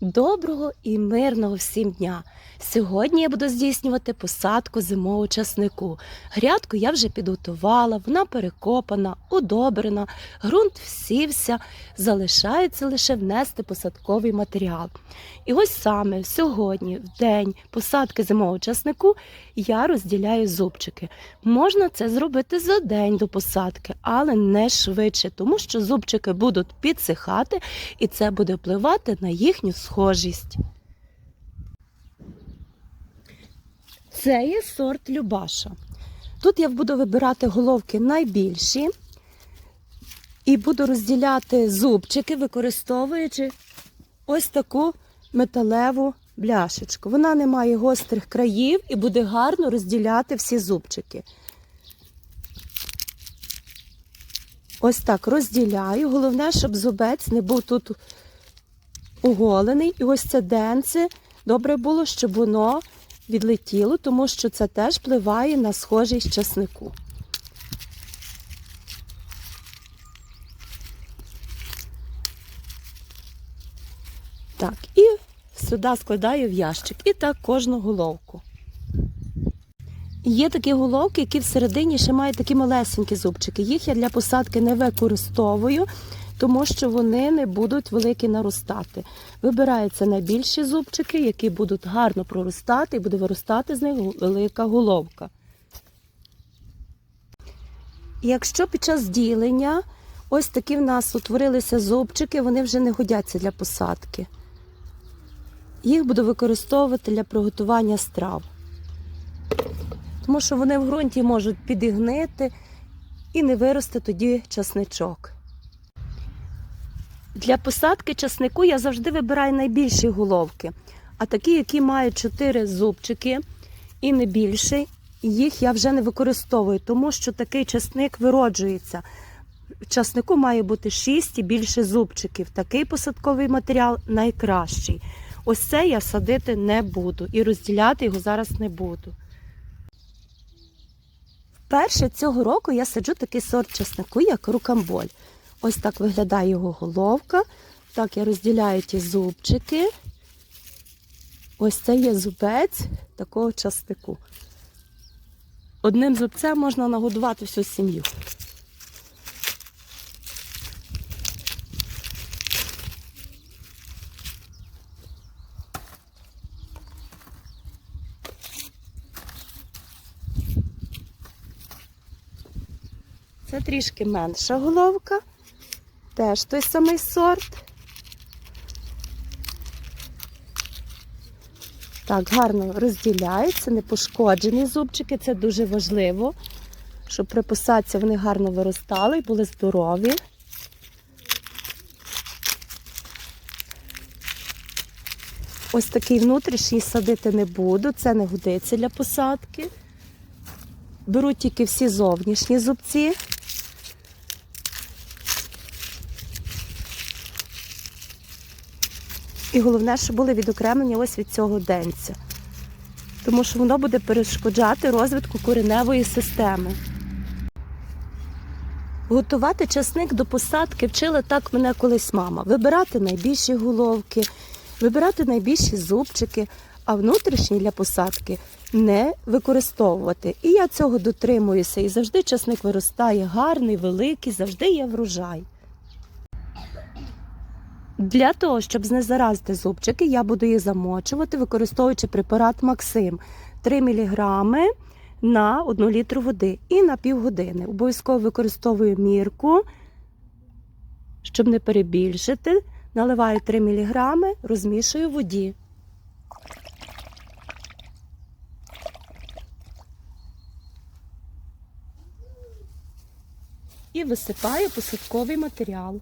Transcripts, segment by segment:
Доброго і мирного всім дня! Сьогодні я буду здійснювати посадку зимового часнику. Грядку я вже підготувала, вона перекопана, удобрена, ґрунт всівся, залишається лише внести посадковий матеріал. І ось саме сьогодні, в день посадки зимового часнику, я розділяю зубчики. Можна це зробити за день до посадки, але не швидше, тому що зубчики будуть підсихати і це буде впливати на їхню схожість. Це є сорт Любаша. Тут я буду вибирати головки найбільші і буду розділяти зубчики, використовуючи ось таку металеву бляшечку. Вона не має гострих країв і буде гарно розділяти всі зубчики. Ось так розділяю. Головне, щоб зубець не був тут оголений. І ось це денце добре було, щоб воно відлетіло, тому що це теж впливає на схожість часнику. Так, і сюди складаю в ящик. І так кожну головку. Є такі головки, які всередині ще мають такі малесенькі зубчики. Їх я для посадки не використовую, тому що вони не будуть великі наростати. Вибираються найбільші зубчики, які будуть гарно проростати, і буде виростати з них велика головка. Якщо під час ділення ось такі в нас утворилися зубчики, вони вже не годяться для посадки. Їх буду використовувати для приготування страв. Тому що вони в ґрунті можуть підігнити і не виросте тоді часничок. Для посадки часнику я завжди вибираю найбільші головки. А такі, які мають 4 зубчики і не більше, їх я вже не використовую, тому що такий часник вироджується. В часнику має бути 6 і більше зубчиків. Такий посадковий матеріал найкращий. Ось це я садити не буду і розділяти його зараз не буду. Вперше цього року я саджу такий сорт часнику, як рукамболь. Ось так виглядає його головка. Так, я розділяю ті зубчики. Ось це є зубець такого часнику. Одним зубцем можна нагодувати всю сім'ю. Це трішки менша головка. Теж той самий сорт. Так, гарно розділяються, не пошкоджені зубчики, це дуже важливо, щоб при посадці вони гарно виростали і були здорові. Ось такий внутрішній садити не буду, це не годиться для посадки. Беру тільки всі зовнішні зубці. І головне, щоб були відокремлені ось від цього денця. Тому що воно буде перешкоджати розвитку кореневої системи. Готувати часник до посадки вчила так мене колись мама. Вибирати найбільші головки, вибирати найбільші зубчики, а внутрішні для посадки не використовувати. І я цього дотримуюся. І завжди часник виростає гарний, великий, завжди є врожай. Для того, щоб знезаразити зубчики, я буду їх замочувати, використовуючи препарат Максим 3 мг на 1 літру води і на півгодини. Обов'язково використовую мірку, щоб не перебільшити. Наливаю 3 мг, розмішую в воді. І висипаю посадковий матеріал.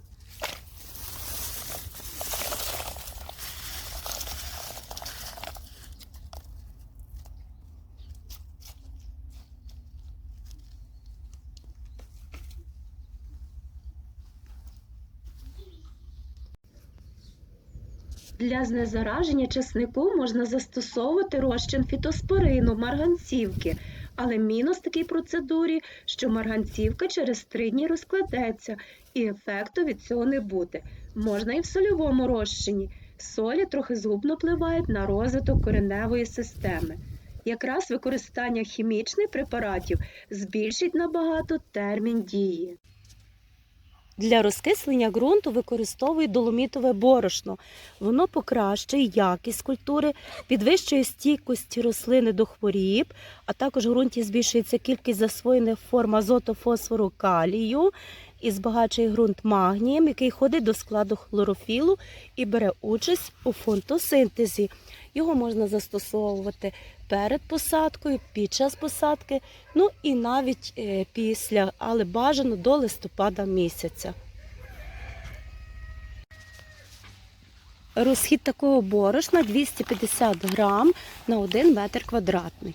Для знезараження часнику можна застосовувати розчин фітоспорину, марганцівки. Але мінус такій процедурі, що марганцівка через три дні розкладеться, і ефекту від цього не буде. Можна і в сольовому розчині. Солі трохи згубно впливають на розвиток кореневої системи. Якраз використання хімічних препаратів збільшить набагато термін дії. Для розкислення ґрунту використовують доломітове борошно. Воно покращує якість культури, підвищує стійкість рослини до хворіб, а також в ґрунті збільшується кількість засвоєних форм азоту, фосфору, калію і збагачує ґрунт магнієм, який ходить до складу хлорофілу і бере участь у фотосинтезі. Його можна застосовувати перед посадкою, під час посадки, ну і навіть е, після, але бажано до листопада місяця. Розхід такого борошна 250 грам на 1 метр квадратний.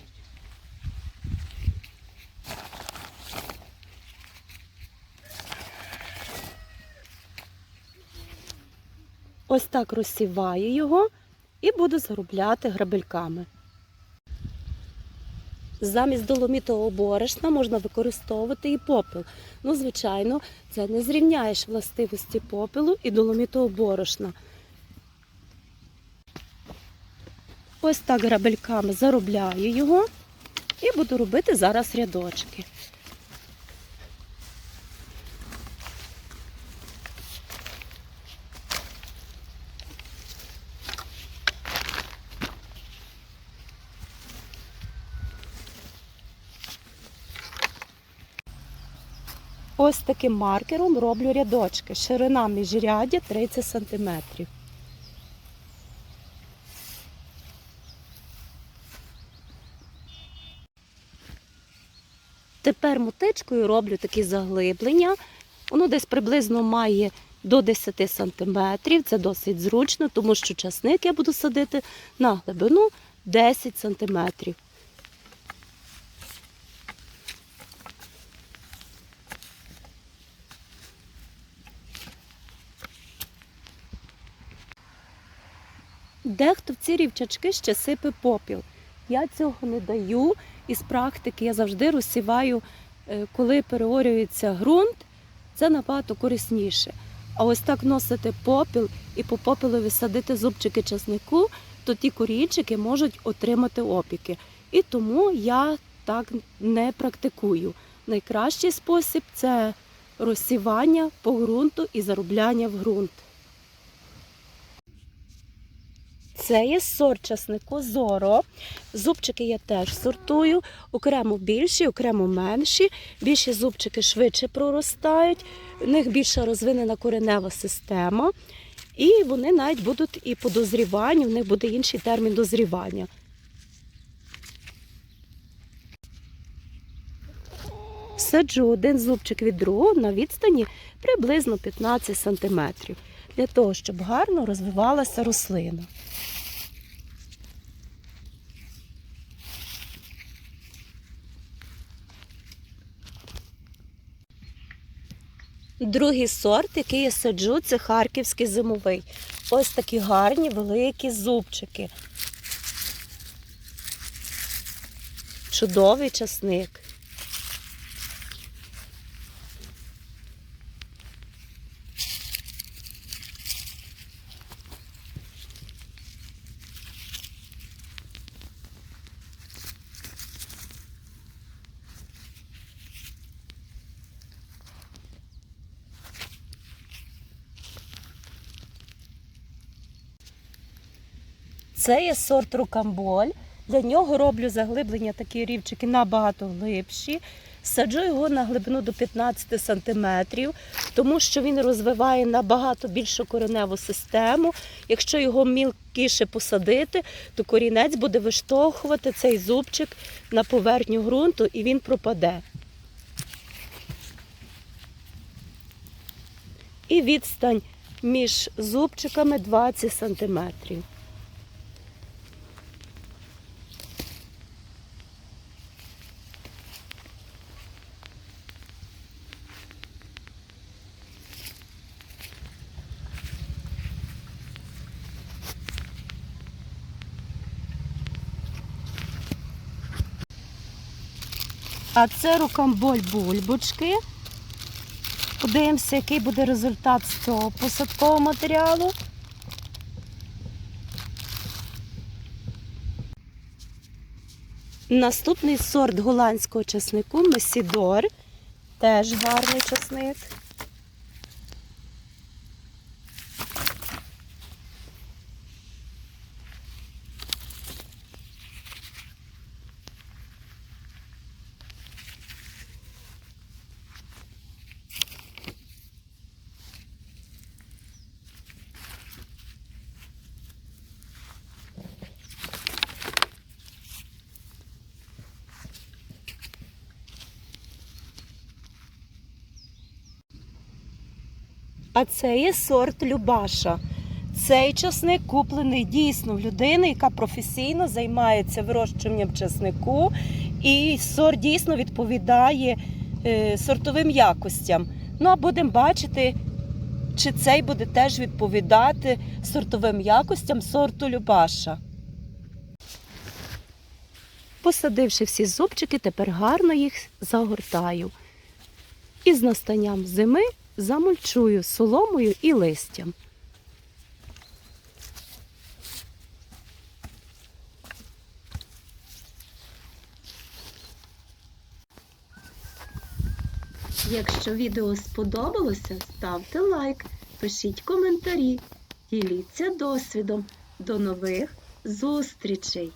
Ось так розсіваю його і буду заробляти грабельками. Замість доломітового борошна можна використовувати і попел. Ну, звичайно, це не зрівняєш властивості попелу і доломітового борошна. Ось так грабельками заробляю його і буду робити зараз рядочки. Ось таким маркером роблю рядочки. Ширина міжряддя 30 см. Тепер мотичкою роблю такі заглиблення. Воно десь приблизно має до 10 см. Це досить зручно, тому що часник я буду садити на глибину 10 см. Дехто в ці рівчачки ще сипе попіл. Я цього не даю. Із практики я завжди розсіваю, е, коли переорюється ґрунт, це набагато корисніше. А ось так носити попіл і по попелові садити зубчики часнику, то ті корінчики можуть отримати опіки. І тому я так не практикую. Найкращий спосіб це розсівання по ґрунту і заробляння в ґрунт. Це є сорт часнику Зоро. Зубчики я теж сортую, окремо більші, окремо менші. Більші зубчики швидше проростають, в них більша розвинена коренева система. І вони навіть будуть і по дозріванню, в них буде інший термін дозрівання. Саджу один зубчик від другого на відстані приблизно 15 см, для того, щоб гарно розвивалася рослина. Другий сорт, який я саджу, це харківський зимовий. Ось такі гарні великі зубчики. Чудовий часник. Це є сорт рукамболь. Для нього роблю заглиблення такі рівчики набагато глибші. Саджу його на глибину до 15 см, тому що він розвиває набагато більшу кореневу систему. Якщо його мілкіше посадити, то корінець буде виштовхувати цей зубчик на поверхню ґрунту і він пропаде. І відстань між зубчиками 20 сантиметрів. А це рукамболь бульбочки. Подивимося, який буде результат з цього посадкового матеріалу. Наступний сорт голландського часнику Месідор. Теж гарний часник. А це є сорт Любаша. Цей часник куплений дійсно в людини, яка професійно займається вирощуванням часнику, і сорт дійсно відповідає е, сортовим якостям. Ну а будемо бачити, чи цей буде теж відповідати сортовим якостям сорту Любаша. Посадивши всі зубчики, тепер гарно їх загортаю. І з настанням зими замульчую соломою і листям. Якщо відео сподобалося, ставте лайк, пишіть коментарі, діліться досвідом. До нових зустрічей!